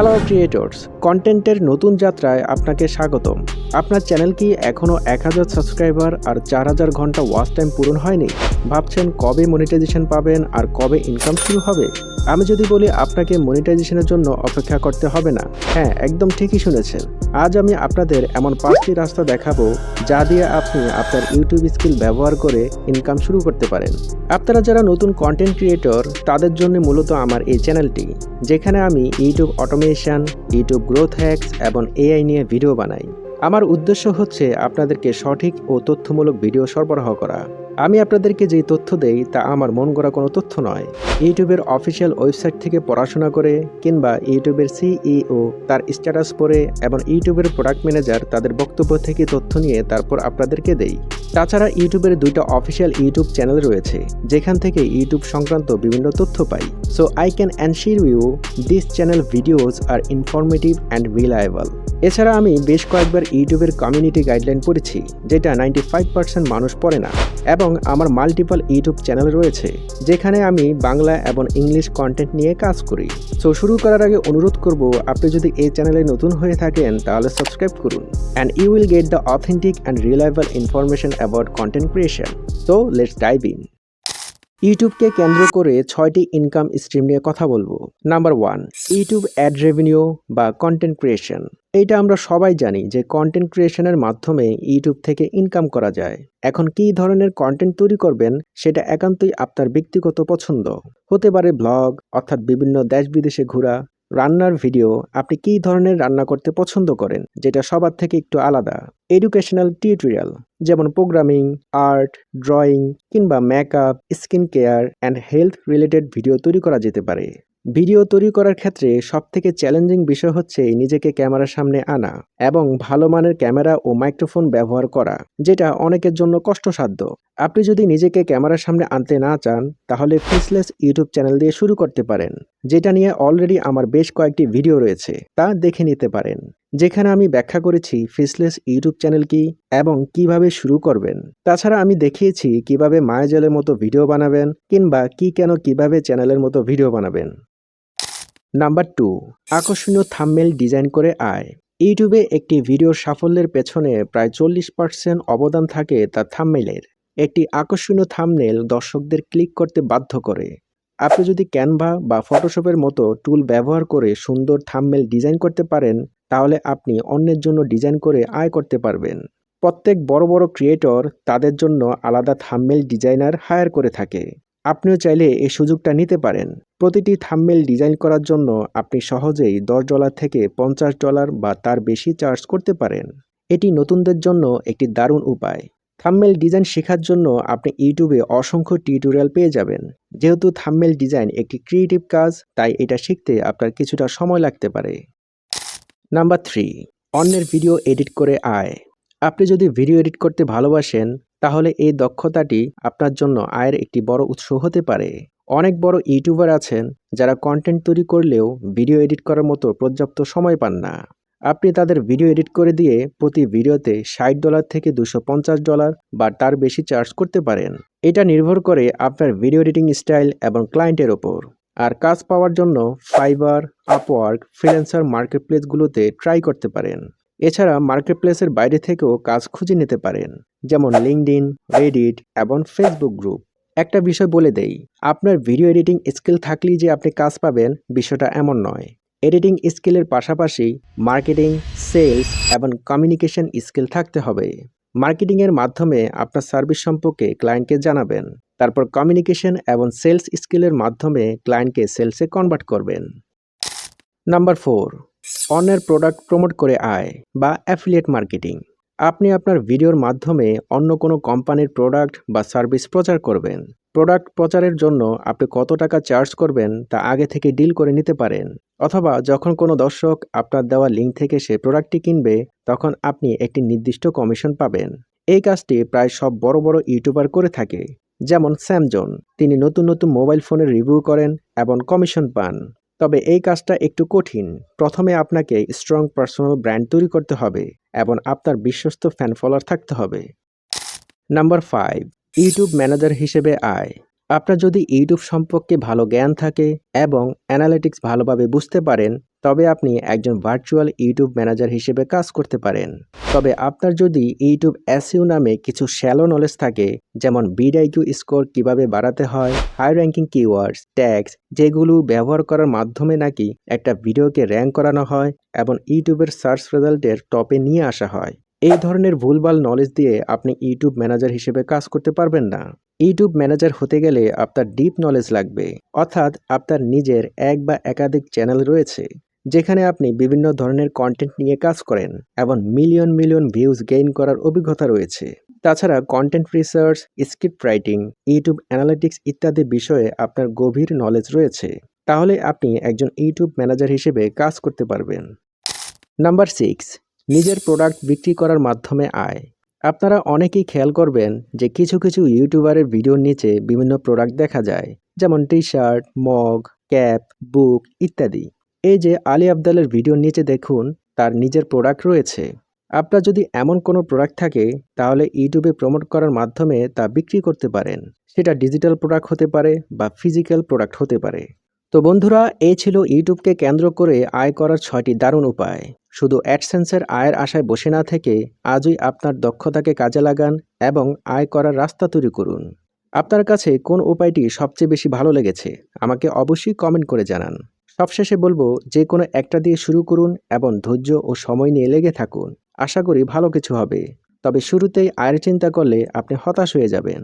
Hello creators কন্টেন্টের নতুন যাত্রায় আপনাকে স্বাগতম। আপনার চ্যানেল কি এখনও এক হাজার সাবস্ক্রাইবার আর চার হাজার ঘণ্টা ওয়াচ টাইম পূরণ হয়নি? ভাবছেন কবে মনিটাইজেশন পাবেন আর কবে ইনকাম শুরু হবে? আমি যদি বলি আপনাকে মনিটাইজেশনের জন্য অপেক্ষা করতে হবে না। হ্যাঁ একদম ঠিকই শুনেছেন। আজ আমি আপনাদের এমন পাঁচটি রাস্তা দেখাবো যা দিয়ে আপনি আপনার ইউটিউব স্কিল ব্যবহার করে ইনকাম শুরু করতে পারেন। আপনারা যারা নতুন কন্টেন্ট ক্রিয়েটর তাদের জন্য মূলত আমার এই চ্যানেলটি যেখানে আমি YouTube automation YouTube growth hacks এবং এআই নিয়ে ভিডিও বানাই। আমার উদ্দেশ্য হচ্ছে আপনাদেরকে সঠিক ও তথ্যমূলক ভিডিও সরবরাহ করা। আমি আপনাদেরকে যে তথ্য দেই, তা আমার মন গড়া কোনো তথ্য নয়। ইউটিউবের অফিসিয়াল ওয়েবসাইট থেকে পড়াশোনা করে কিংবা ইউটিউবের সিইও তার স্ট্যাটাস পড়ে এবং ইউটিউবের প্রোডাক্ট ম্যানেজার তাদের বক্তব্য থেকে তথ্য নিয়ে তারপর আপনাদেরকে দেই। তাছাড়া ইউটিউবের দুইটা অফিসিয়াল ইউটিউব চ্যানেল রয়েছে, যেখান থেকে ইউটিউব সংক্রান্ত বিভিন্ন তথ্য পাই। So I can ensure you this channel videos are informative and reliable এছাড়া আমি বেশ কয়েকবার ইউটিউবের কমিউনিটি গাইডলাইন পড়েছি, যেটা নাইনটি ফাইভ পার্সেন্ট মানুষ পড়ে না, এবং আমার মাল্টিপল ইউটিউব চ্যানেল রয়েছে, যেখানে আমি বাংলা এবং ইংলিশ কন্টেন্ট নিয়ে কাজ করি। সো শুরু করার আগে অনুরোধ করব, আপনি যদি এই চ্যানেলে নতুন হয়ে থাকেন, তাহলে সাবস্ক্রাইব করুন। And you will get the authentic and reliable information about content creation so let's dive in ইউটিউবকে কেন্দ্র করে ছয়টি ইনকাম স্ট্রিম নিয়ে কথা বলব। Number one YouTube ad revenue বা কন্টেন্ট ক্রিয়েশন এইটা আমরা সবাই জানি যে কন্টেন্ট ক্রিয়েশনের মাধ্যমে ইউটিউব থেকে ইনকাম করা যায়। এখন কী ধরনের কন্টেন্ট তৈরি করবেন, সেটা একান্তই আপনার ব্যক্তিগত পছন্দ। হতে পারে ব্লগ অর্থাৎ বিভিন্ন দেশ বিদেশে ঘোরা রান্নার ভিডিও আপনি কী ধরনের রান্না করতে পছন্দ করেন, যেটা সবার থেকে একটু আলাদা? এডুকেশনাল টিউটোরিয়াল যেমন প্রোগ্রামিং আর্ট ড্রয়িং কিংবা makeup skin care and health related video তৈরি করা যেতে পারে। ভিডিও তৈরি করার ক্ষেত্রে সবথেকে চ্যালেঞ্জিং বিষয় হচ্ছে নিজেকে ক্যামেরার সামনে আনা এবং ভালো মানের ক্যামেরা ও মাইক্রোফোন ব্যবহার করা, যেটা অনেকের জন্য কষ্টসাধ্য। আপনি যদি নিজেকে ক্যামেরার সামনে আনতে না চান, তাহলে ফেসলেস ইউটিউব চ্যানেল দিয়ে শুরু করতে পারেন, যেটা নিয়ে অলরেডি আমার বেশ কয়েকটি ভিডিও রয়েছে, তা দেখে নিতে পারেন। যেখানে আমি ব্যাখ্যা করেছি ফেসলেস ইউটিউব চ্যানেল কি এবং কীভাবে শুরু করবেন। তাছাড়া আমি দেখিয়েছি কীভাবে মায়াজলের মতো ভিডিও বানাবেন কিংবা কি কেন কীভাবে চ্যানেলের মতো ভিডিও বানাবেন। নাম্বার টু আকর্ষণীয় থাম্মেল ডিজাইন করে আয়। ইউটিউবে একটি ভিডিওর সাফল্যের পেছনে প্রায় চল্লিশ পার্সেন্ট অবদান থাকে তার থাম্মেলের একটি আকর্ষণীয় থাম্বনেল দর্শকদের ক্লিক করতে বাধ্য করে। আপনি যদি ক্যানভা বা ফটোশপের মতো টুল ব্যবহার করে সুন্দর থাম্মেল ডিজাইন করতে পারেন, তাহলে আপনি অন্যের জন্য ডিজাইন করে আয় করতে পারবেন। প্রত্যেক বড় বড় ক্রিয়েটর তাদের জন্য আলাদা থাম্মেল ডিজাইনার হায়ার করে থাকে। আপনিও চাইলে এই সুযোগটা নিতে পারেন। প্রতিটি থাম্মেল ডিজাইন করার জন্য আপনি সহজেই দশ ডলার থেকে পঞ্চাশ ডলার বা তার বেশি চার্জ করতে পারেন। এটি নতুনদের জন্য একটি দারুণ উপায়। থাম্মেল ডিজাইন শেখার জন্য আপনি ইউটিউবে অসংখ্য টিউটোরিয়াল পেয়ে যাবেন। যেহেতু থাম্মেল ডিজাইন একটি ক্রিয়েটিভ কাজ, তাই এটা শিখতে আপনার কিছুটা সময় লাগতে পারে। নাম্বার থ্রি, অন্যের ভিডিও এডিট করে আয়। আপনি যদি ভিডিও এডিট করতে ভালোবাসেন, তাহলে এই দক্ষতাটি আপনার জন্য আয়ের একটি বড় উৎস হতে পারে। অনেক বড় ইউটিউবার আছেন, যারা কন্টেন্ট তৈরি করলেও ভিডিও এডিট করার মতো পর্যাপ্ত সময় পান না। আপনি তাদের ভিডিও এডিট করে দিয়ে প্রতি ভিডিওতে ষাট ডলার থেকে দুশো ডলার বা তার বেশি চার্জ করতে পারেন। এটা নির্ভর করে আপনার ভিডিও এডিটিং স্টাইল এবং ক্লায়েন্টের ওপর। আর কাজ পাওয়ার জন্য ফাইবার আপওয়ার্ক ফ্রিল্যান্সার মার্কেটপ্লেসগুলোতে ট্রাই করতে পারেন। এছাড়া মার্কেটপ্লেসের বাইরে থেকেও কাজ খুঁজে নিতে পারেন, যেমন লিঙ্কডিন রেডিট এবং ফেসবুক গ্রুপ একটা বিষয় বলে দেই, আপনার ভিডিও এডিটিং স্কিল থাকলেই যে আপনি কাজ পাবেন বিষয়টা এমন নয়। এডিটিং স্কিলের পাশাপাশি মার্কেটিং সেলস এবং কমিউনিকেশন স্কিল থাকতে হবে। মার্কেটিংয়ের মাধ্যমে আপনার সার্ভিস সম্পর্কে ক্লায়েন্টকে জানাবেন, তারপর কমিউনিকেশন এবং সেলস স্কিলের মাধ্যমে ক্লায়েন্টকে সেলসে কনভার্ট করবেন। নাম্বার ফোর অন্যের প্রোডাক্ট প্রমোট করে আয় বা অ্যাফিলিয়েট মার্কেটিং আপনি আপনার ভিডিওর মাধ্যমে অন্য কোনো কোম্পানির প্রোডাক্ট বা সার্ভিস প্রচার করবেন। প্রোডাক্ট প্রচারের জন্য আপনি কত টাকা চার্জ করবেন তা আগে থেকে ডিল করে নিতে পারেন। অথবা যখন কোনো দর্শক আপনার দেওয়া লিঙ্ক থেকে সে প্রোডাক্টটি কিনবে, তখন আপনি একটি নির্দিষ্ট কমিশন পাবেন। এই কাজটি প্রায় সব বড় বড় ইউটিউবার করে থাকে। যেমন স্যামজন তিনি নতুন নতুন মোবাইল ফোনের রিভিউ করেন এবং কমিশন পান। তবে এই কাজটা একটু কঠিন। প্রথমে আপনাকে স্ট্রং পার্সোনাল ব্র্যান্ড তৈরি করতে হবে এবং আপনার বিশ্বস্ত ফ্যান ফলোয়ার থাকতে হবে। নাম্বার ফাইভ ইউটিউব ম্যানেজার হিসেবে আয়। আপনার যদি ইউটিউব সম্পর্কে ভালো জ্ঞান থাকে এবং অ্যানালিটিক্স ভালোভাবে বুঝতে পারেন, তবে আপনি একজন ভার্চুয়াল ইউটিউব ম্যানেজার হিসেবে কাজ করতে পারেন। তবে আপনার যদি ইউটিউব এসইউ নামে কিছু শ্যালো নলেজ থাকে, যেমন বিডাইকিউ স্কোর কীভাবে বাড়াতে হয়, হাই র্যাঙ্কিং কিওয়ার্ডস, ট্যাগস, যেগুলো ব্যবহার করার মাধ্যমে নাকি একটা ভিডিওকে র্যাঙ্ক করানো হয় এবং ইউটিউবের সার্চ রেজাল্টের টপে নিয়ে আসা হয়। এই ধরনের ভুলভাল নলেজ দিয়ে আপনি ইউটিউব ম্যানেজার হিসেবে কাজ করতে পারবেন না। ইউটিউব ম্যানেজার হতে গেলে আপনার ডিপ নলেজ লাগবে। অর্থাৎ আপনার নিজের এক বা একাধিক চ্যানেল রয়েছে, যেখানে আপনি বিভিন্ন ধরনের কন্টেন্ট নিয়ে কাজ করেন এবং মিলিয়ন মিলিয়ন ভিউজ গেইন করার অভিজ্ঞতা রয়েছে। তাছাড়া content research script writing YouTube analytics ইত্যাদি বিষয়ে আপনার গভীর নলেজ রয়েছে। তাহলে আপনি একজন ইউটিউব ম্যানেজার হিসেবে কাজ করতে পারবেন। নাম্বার সিক্স নিজের প্রোডাক্ট বিক্রি করার মাধ্যমে আয়। আপনারা অনেকেই খেয়াল করবেন যে কিছু কিছু ইউটিউবারের ভিডিওর নিচে বিভিন্ন প্রোডাক্ট দেখা যায়, যেমন T shirt mug cap book ইত্যাদি। এই যে আলী আবদালের ভিডিওর নিচে দেখুন, তার নিজের প্রোডাক্ট রয়েছে। আপনার যদি এমন কোনো প্রোডাক্ট থাকে, তাহলে ইউটিউবে প্রমোট করার মাধ্যমে তা বিক্রি করতে পারেন। সেটা ডিজিটাল প্রোডাক্ট হতে পারে বা ফিজিক্যাল প্রোডাক্ট হতে পারে। তো বন্ধুরা, এই ছিল ইউটিউবকে কেন্দ্র করে আয় করার ছয়টি দারুণ উপায়। শুধু অ্যাডসেন্সের আয়ের আশায় বসে না থেকে আজই আপনার দক্ষতাকে কাজে লাগান এবং আয় করার রাস্তা তৈরি করুন। আপনার কাছে কোন উপায়টি সবচেয়ে বেশি ভালো লেগেছে, আমাকে অবশ্যই কমেন্ট করে জানান। সবশেষে বলব, যে কোনো একটা দিয়ে শুরু করুন এবং ধৈর্য ও সময় নিয়ে লেগে থাকুন। আশা করি ভালো কিছু হবে। তবে শুরুতেই আয়ের চিন্তা করলে আপনি হতাশ হয়ে যাবেন।